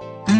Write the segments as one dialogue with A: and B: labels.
A: Mm.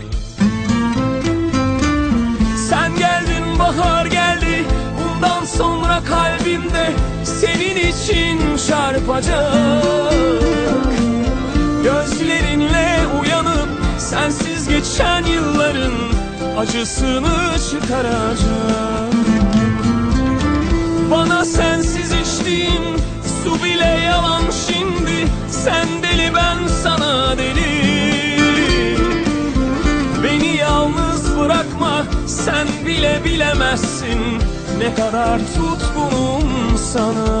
A: çarpacak. Gözlerinle uyanıp Sensiz geçen yılların Acısını çıkaracak. Bana sensiz içtiğim Su bile yalan şimdi Sen deli ben sana deli. Beni yalnız bırakma sen bile bilemezsin Ne kadar tutkunum sana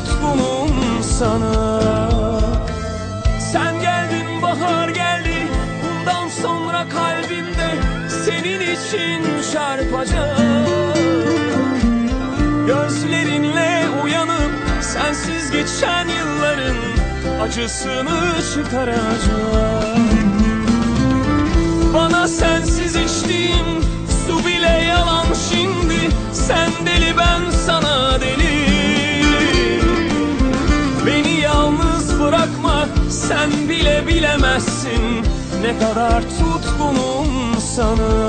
A: tutkunum sana. Sen geldin bahar geldi. Bundan sonra kalbimde Senin için çarpacak. Gözlerinle uyanıp Sensiz geçen yılların Acısını çıkaracak. Bana sensiz içtiğim sen bile bilemezsin. Ne kadar tutkunum sana